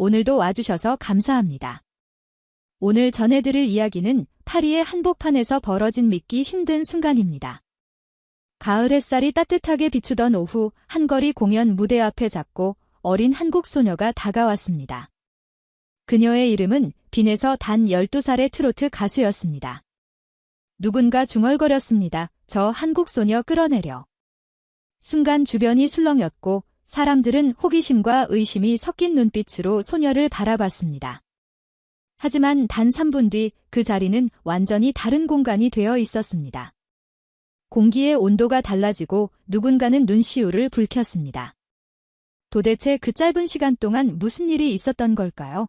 오늘도 와주셔서 감사합니다. 오늘 전해드릴 이야기는 파리의 한복판에서 벌어진 믿기 힘든 순간입니다. 가을 햇살이 따뜻하게 비추던 오후 한거리 공연 무대 앞에 잡고 어린 한국 소녀가 다가왔습니다. 그녀의 이름은 빈에서 단 12살의 트로트 가수였습니다. 누군가 중얼거렸습니다. 저 한국 소녀 끌어내려. 순간 주변이 술렁였고 사람들은 호기심과 의심이 섞인 눈빛으로 소녀를 바라봤습니다. 하지만 단 3분 뒤 그 자리는 완전히 다른 공간이 되어 있었습니다. 공기의 온도가 달라지고 누군가는 눈시울을 붉혔습니다. 도대체 그 짧은 시간 동안 무슨 일이 있었던 걸까요?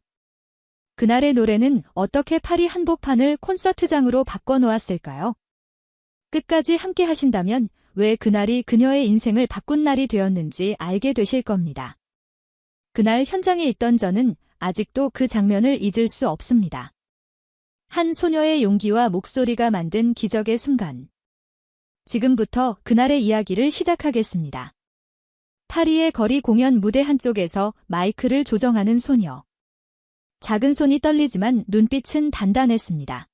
그날의 노래는 어떻게 파리 한복판을 콘서트장으로 바꿔놓았을까요? 끝까지 함께 하신다면 왜 그날이 그녀의 인생을 바꾼 날이 되었는지 알게 되실 겁니다. 그날 현장에 있던 저는 아직도 그 장면을 잊을 수 없습니다. 한 소녀의 용기와 목소리가 만든 기적의 순간. 지금부터 그날의 이야기를 시작하겠습니다. 파리의 거리 공연 무대 한쪽에서 마이크를 조정하는 소녀. 작은 손이 떨리지만 눈빛은 단단했습니다.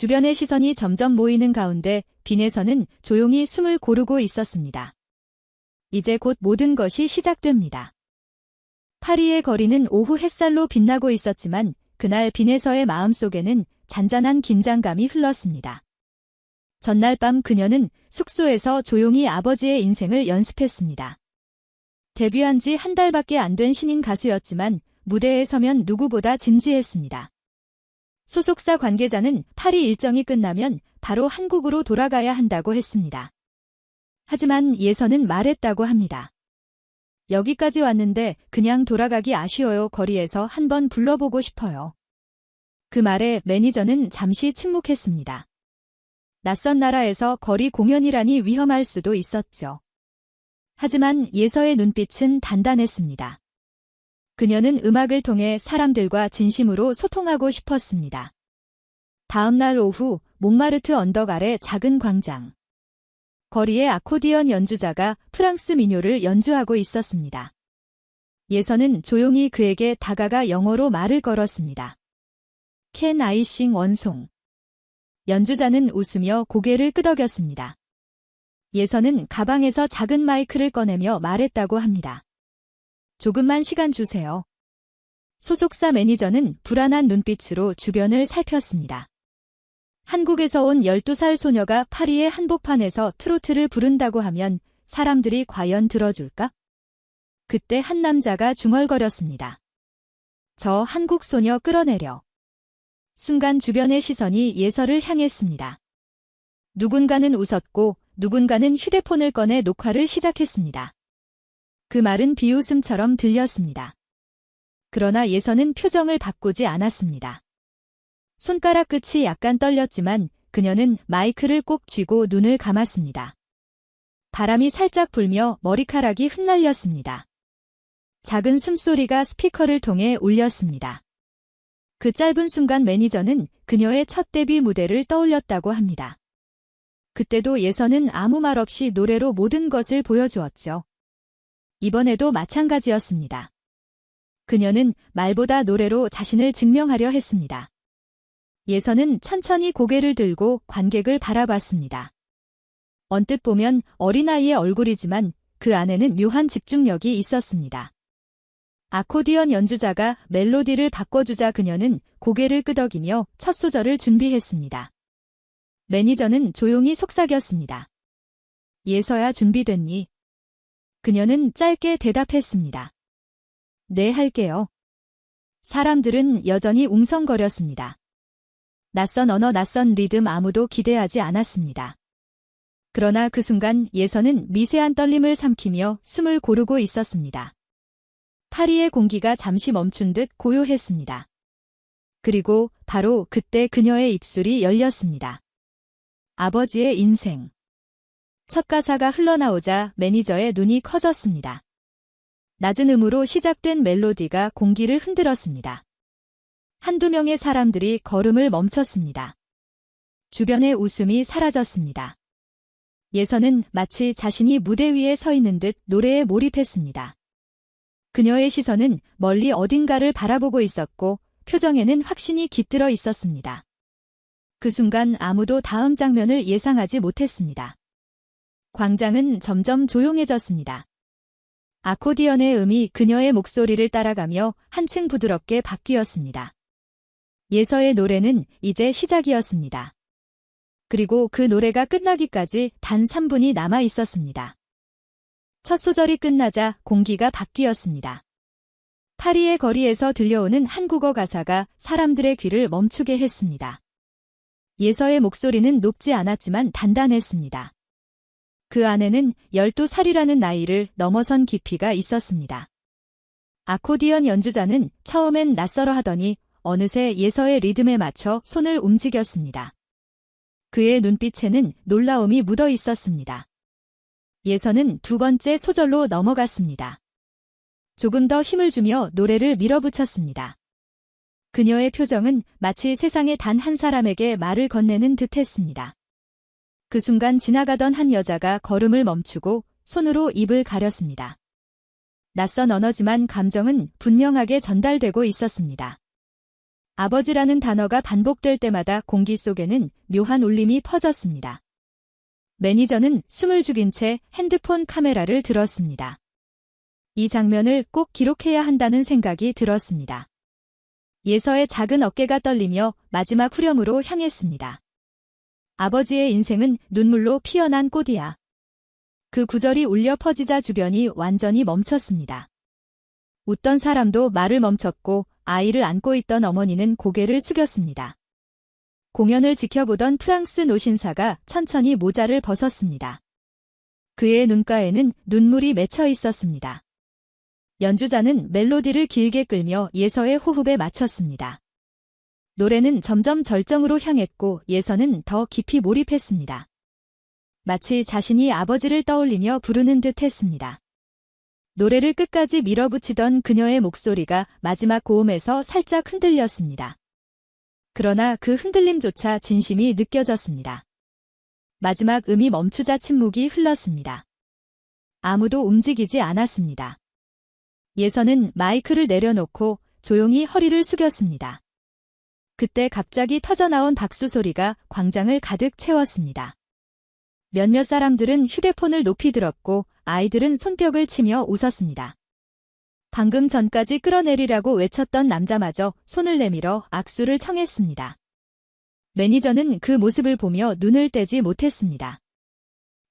주변의 시선이 점점 모이는 가운데 빈에서는 조용히 숨을 고르고 있었습니다. 이제 곧 모든 것이 시작됩니다. 파리의 거리는 오후 햇살로 빛나고 있었지만 그날 빈에서의 마음속에는 잔잔한 긴장감이 흘렀습니다. 전날 밤 그녀는 숙소에서 조용히 아버지의 인생을 연습했습니다. 데뷔한 지 한 달밖에 안 된 신인 가수였지만 무대에 서면 누구보다 진지했습니다. 소속사 관계자는 파리 일정이 끝나면 바로 한국으로 돌아가야 한다고 했습니다. 하지만 예선은 말했다고 합니다. 여기까지 왔는데 그냥 돌아가기 아쉬워요. 거리에서 한번 불러보고 싶어요. 그 말에 매니저는 잠시 침묵했습니다. 낯선 나라에서 거리 공연이라니 위험할 수도 있었죠. 하지만 예서의 눈빛은 단단했습니다. 그녀는 음악을 통해 사람들과 진심으로 소통하고 싶었습니다. 다음 날 오후 몽마르트 언덕 아래 작은 광장. 거리에 아코디언 연주자가 프랑스 민요를 연주하고 있었습니다. 예서는 조용히 그에게 다가가 영어로 말을 걸었습니다. 캔 아이싱 원송. 연주자는 웃으며 고개를 끄덕였습니다. 예서는 가방에서 작은 마이크를 꺼내며 말했다고 합니다. 조금만 시간 주세요. 소속사 매니저는 불안한 눈빛으로 주변을 살폈습니다. 한국에서 온 12살 소녀가 파리의 한복판에서 트로트를 부른다고 하면 사람들이 과연 들어줄까? 그때 한 남자가 중얼거렸습니다. 저 한국 소녀 끌어내려. 순간 주변의 시선이 예서를 향했습니다. 누군가는 웃었고 누군가는 휴대폰을 꺼내 녹화를 시작했습니다. 그 말은 비웃음처럼 들렸습니다. 그러나 예선은 표정을 바꾸지 않았습니다. 손가락 끝이 약간 떨렸지만 그녀는 마이크를 꼭 쥐고 눈을 감았습니다. 바람이 살짝 불며 머리카락이 흩날렸습니다. 작은 숨소리가 스피커를 통해 울렸습니다. 그 짧은 순간 매니저는 그녀의 첫 데뷔 무대를 떠올렸다고 합니다. 그때도 예선은 아무 말 없이 노래로 모든 것을 보여주었죠. 이번에도 마찬가지였습니다. 그녀는 말보다 노래로 자신을 증명하려 했습니다. 예선은 천천히 고개를 들고 관객을 바라봤습니다. 언뜻 보면 어린아이의 얼굴이지만 그 안에는 묘한 집중력이 있었습니다. 아코디언 연주자가 멜로디를 바꿔주자 그녀는 고개를 끄덕이며 첫 소절을 준비했습니다. 매니저는 조용히 속삭였습니다. 예서야 준비됐니? 그녀는 짧게 대답했습니다. 네, 할게요. 사람들은 여전히 웅성거렸습니다. 낯선 언어, 낯선 리듬 아무도 기대하지 않았습니다. 그러나 그 순간 예선은 미세한 떨림을 삼키며 숨을 고르고 있었습니다. 파리의 공기가 잠시 멈춘 듯 고요했습니다. 그리고 바로 그때 그녀의 입술이 열렸습니다. 아버지의 인생. 첫 가사가 흘러나오자 매니저의 눈이 커졌습니다. 낮은 음으로 시작된 멜로디가 공기를 흔들었습니다. 한두 명의 사람들이 걸음을 멈췄습니다. 주변의 웃음이 사라졌습니다. 예선은 마치 자신이 무대 위에 서 있는 듯 노래에 몰입했습니다. 그녀의 시선은 멀리 어딘가를 바라보고 있었고 표정에는 확신이 깃들어 있었습니다. 그 순간 아무도 다음 장면을 예상하지 못했습니다. 광장은 점점 조용해졌습니다. 아코디언의 음이 그녀의 목소리를 따라가며 한층 부드럽게 바뀌었습니다. 예서의 노래는 이제 시작이었습니다. 그리고 그 노래가 끝나기까지 단 3분이 남아 있었습니다. 첫 소절이 끝나자 공기가 바뀌었습니다. 파리의 거리에서 들려오는 한국어 가사가 사람들의 귀를 멈추게 했습니다. 예서의 목소리는 높지 않았지만 단단했습니다. 그 안에는 12살이라는 나이를 넘어선 깊이가 있었습니다. 아코디언 연주자는 처음엔 낯설어 하더니 어느새 예서의 리듬에 맞춰 손을 움직였습니다. 그의 눈빛에는 놀라움이 묻어 있었습니다. 예서는 두 번째 소절로 넘어갔습니다. 조금 더 힘을 주며 노래를 밀어붙였습니다. 그녀의 표정은 마치 세상에 단한 사람에게 말을 건네는 듯 했습니다. 그 순간 지나가던 한 여자가 걸음을 멈추고 손으로 입을 가렸습니다. 낯선 언어지만 감정은 분명하게 전달되고 있었습니다. 아버지라는 단어가 반복될 때마다 공기 속에는 묘한 울림이 퍼졌습니다. 매니저는 숨을 죽인 채 핸드폰 카메라를 들었습니다. 이 장면을 꼭 기록해야 한다는 생각이 들었습니다. 예서의 작은 어깨가 떨리며 마지막 후렴으로 향했습니다. 아버지의 인생은 눈물로 피어난 꽃이야. 그 구절이 울려 퍼지자 주변이 완전히 멈췄습니다. 웃던 사람도 말을 멈췄고 아이를 안고 있던 어머니는 고개를 숙였습니다. 공연을 지켜보던 프랑스 노신사가 천천히 모자를 벗었습니다. 그의 눈가에는 눈물이 맺혀 있었습니다. 연주자는 멜로디를 길게 끌며 예서의 호흡에 맞췄습니다. 노래는 점점 절정으로 향했고 예서는 더 깊이 몰입했습니다. 마치 자신이 아버지를 떠올리며 부르는 듯 했습니다. 노래를 끝까지 밀어붙이던 그녀의 목소리가 마지막 고음에서 살짝 흔들렸습니다. 그러나 그 흔들림조차 진심이 느껴졌습니다. 마지막 음이 멈추자 침묵이 흘렀습니다. 아무도 움직이지 않았습니다. 예서는 마이크를 내려놓고 조용히 허리를 숙였습니다. 그때 갑자기 터져나온 박수 소리가 광장을 가득 채웠습니다. 몇몇 사람들은 휴대폰을 높이 들었고 아이들은 손뼉을 치며 웃었습니다. 방금 전까지 끌어내리라고 외쳤던 남자마저 손을 내밀어 악수를 청했습니다. 매니저는 그 모습을 보며 눈을 떼지 못했습니다.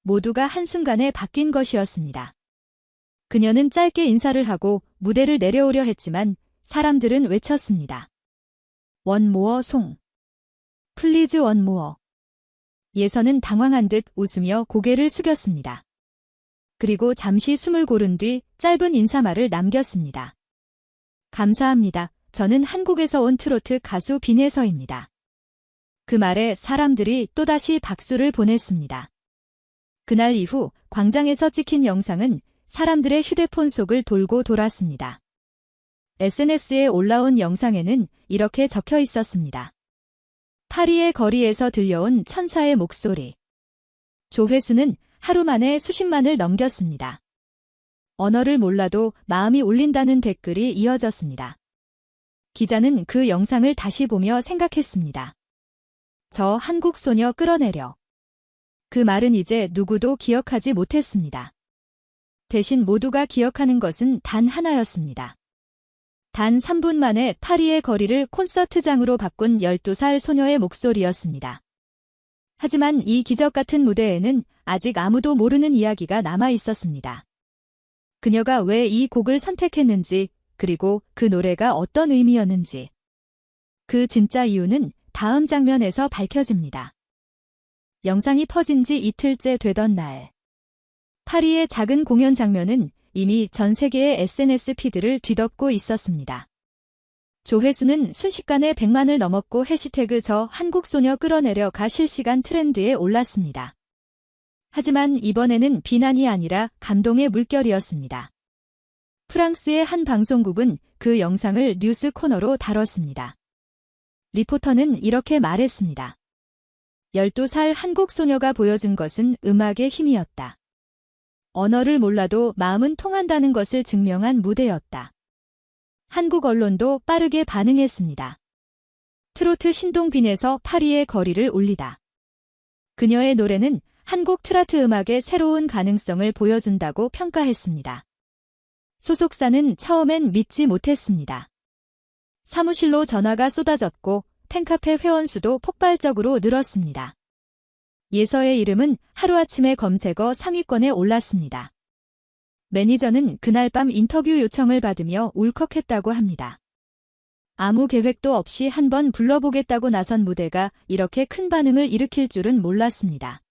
모두가 한순간에 바뀐 것이었습니다. 그녀는 짧게 인사를 하고 무대를 내려오려 했지만 사람들은 외쳤습니다. 원모어 송. 플리즈 원모어. 예선은 당황한 듯 웃으며 고개를 숙였습니다. 그리고 잠시 숨을 고른 뒤 짧은 인사말을 남겼습니다. 감사합니다. 저는 한국에서 온 트로트 가수 빈혜서입니다. 그 말에 사람들이 또다시 박수를 보냈습니다. 그날 이후 광장에서 찍힌 영상은 사람들의 휴대폰 속을 돌고 돌았습니다. SNS에 올라온 영상에는 이렇게 적혀 있었습니다. 파리의 거리에서 들려온 천사의 목소리. 조회수는 하루 만에 수십만을 넘겼습니다. 언어를 몰라도 마음이 울린다는 댓글이 이어졌습니다. 기자는 그 영상을 다시 보며 생각했습니다. 저 한국 소녀 끌어내려. 그 말은 이제 누구도 기억하지 못했습니다. 대신 모두가 기억하는 것은 단 하나였습니다. 단 3분 만에 파리의 거리를 콘서트장으로 바꾼 12살 소녀의 목소리였습니다. 하지만 이 기적 같은 무대에는 아직 아무도 모르는 이야기가 남아 있었습니다. 그녀가 왜 이 곡을 선택했는지, 그리고 그 노래가 어떤 의미였는지. 그 진짜 이유는 다음 장면에서 밝혀집니다. 영상이 퍼진 지 이틀째 되던 날. 파리의 작은 공연 장면은 이미 전 세계의 SNS 피드를 뒤덮고 있었습니다. 조회수는 순식간에 100만을 넘었고 해시태그 저 한국소녀 끌어내려 가 실시간 트렌드에 올랐습니다. 하지만 이번에는 비난이 아니라 감동의 물결이었습니다. 프랑스의 한 방송국은 그 영상을 뉴스 코너로 다뤘습니다. 리포터는 이렇게 말했습니다. 12살 한국 소녀가 보여준 것은 음악의 힘이었다. 언어를 몰라도 마음은 통한다는 것을 증명한 무대였다. 한국 언론도 빠르게 반응했습니다. 트로트 신동빈에서 파리의 거리를 올리다. 그녀의 노래는 한국 트라트 음악의 새로운 가능성을 보여준다고 평가했습니다. 소속사는 처음엔 믿지 못했습니다. 사무실로 전화가 쏟아졌고 팬카페 회원수도 폭발적으로 늘었습니다. 예서의 이름은 하루아침에 검색어 상위권에 올랐습니다. 매니저는 그날 밤 인터뷰 요청을 받으며 울컥했다고 합니다. 아무 계획도 없이 한번 불러보겠다고 나선 무대가 이렇게 큰 반응을 일으킬 줄은 몰랐습니다.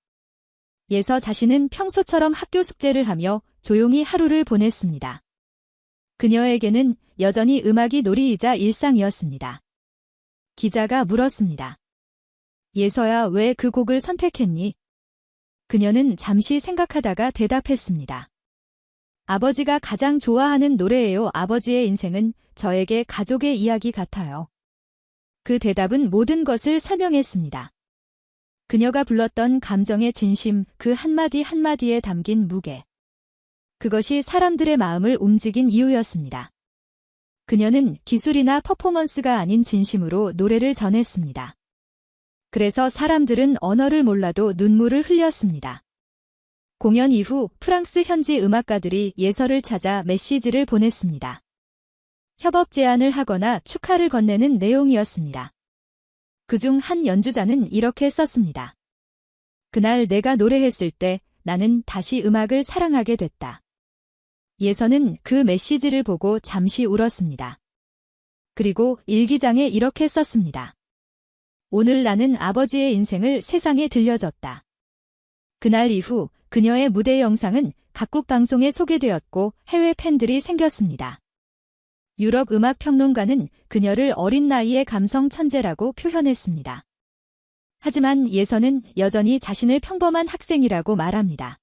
예서 자신은 평소처럼 학교 숙제를 하며 조용히 하루를 보냈습니다. 그녀에게는 여전히 음악이 놀이이자 일상이었습니다. 기자가 물었습니다. 예서야 왜 그 곡을 선택했니? 그녀는 잠시 생각하다가 대답했습니다. 아버지가 가장 좋아하는 노래예요. 아버지의 인생은 저에게 가족의 이야기 같아요. 그 대답은 모든 것을 설명했습니다. 그녀가 불렀던 감정의 진심, 그 한마디 한마디에 담긴 무게. 그것이 사람들의 마음을 움직인 이유였습니다. 그녀는 기술이나 퍼포먼스가 아닌 진심으로 노래를 전했습니다. 그래서 사람들은 언어를 몰라도 눈물을 흘렸습니다. 공연 이후 프랑스 현지 음악가들이 예서를 찾아 메시지를 보냈습니다. 협업 제안을 하거나 축하를 건네는 내용이었습니다. 그중 한 연주자는 이렇게 썼습니다. 그날 내가 노래했을 때 나는 다시 음악을 사랑하게 됐다. 예서는 그 메시지를 보고 잠시 울었습니다. 그리고 일기장에 이렇게 썼습니다. 오늘 나는 아버지의 인생을 세상에 들려줬다. 그날 이후 그녀의 무대 영상은 각국 방송에 소개되었고 해외 팬들이 생겼습니다. 유럽 음악 평론가는 그녀를 어린 나이의 감성 천재라고 표현했습니다. 하지만 예서는 여전히 자신을 평범한 학생이라고 말합니다.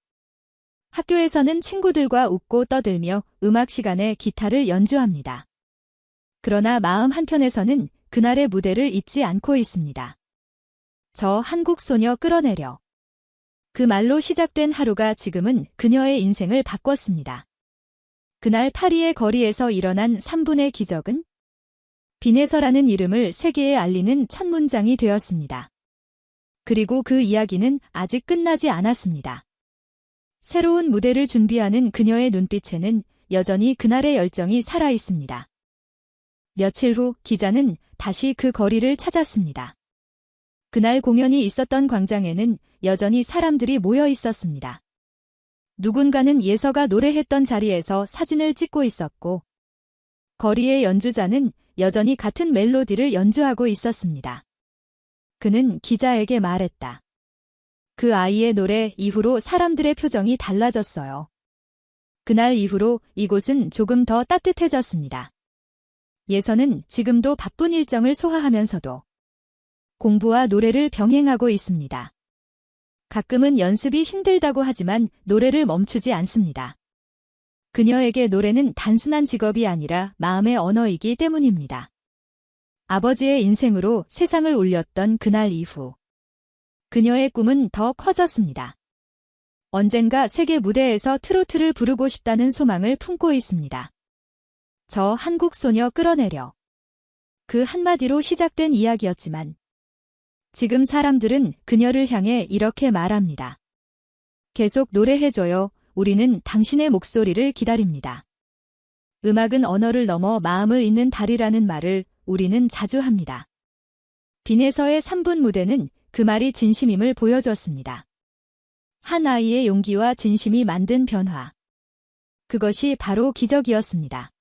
학교에서는 친구들과 웃고 떠들며 음악 시간에 기타를 연주합니다. 그러나 마음 한켠에서는 그날의 무대를 잊지 않고 있습니다. 저 한국 소녀 끌어내려. 그 말로 시작된 하루가 지금은 그녀의 인생을 바꿨습니다. 그날 파리의 거리에서 일어난 3분의 기적은 비네서라는 이름을 세계에 알리는 첫 문장이 되었습니다. 그리고 그 이야기는 아직 끝나지 않았습니다. 새로운 무대를 준비하는 그녀의 눈빛에는 여전히 그날의 열정이 살아 있습니다. 며칠 후 기자는 다시 그 거리를 찾았습니다. 그날 공연이 있었던 광장에는 여전히 사람들이 모여 있었습니다. 누군가는 예서가 노래했던 자리에서 사진을 찍고 있었고 거리의 연주자는 여전히 같은 멜로디를 연주하고 있었습니다. 그는 기자에게 말했다. 그 아이의 노래 이후로 사람들의 표정이 달라졌어요. 그날 이후로 이곳은 조금 더 따뜻해졌습니다. 예서는 지금도 바쁜 일정을 소화하면서도 공부와 노래를 병행하고 있습니다. 가끔은 연습이 힘들다고 하지만 노래를 멈추지 않습니다. 그녀에게 노래는 단순한 직업이 아니라 마음의 언어이기 때문입니다. 아버지의 인생으로 세상을 울렸던 그날 이후 그녀의 꿈은 더 커졌습니다. 언젠가 세계 무대에서 트로트를 부르고 싶다는 소망을 품고 있습니다. 저 한국 소녀 끌어내려. 그 한마디로 시작된 이야기였지만 지금 사람들은 그녀를 향해 이렇게 말합니다. 계속 노래해줘요. 우리는 당신의 목소리를 기다립니다. 음악은 언어를 넘어 마음을 잇는 달이라는 말을 우리는 자주 합니다. 빈에서의 3분 무대는 그 말이 진심임을 보여주었습니다. 한 아이의 용기와 진심이 만든 변화. 그것이 바로 기적이었습니다.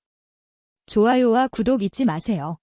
좋아요와 구독 잊지 마세요.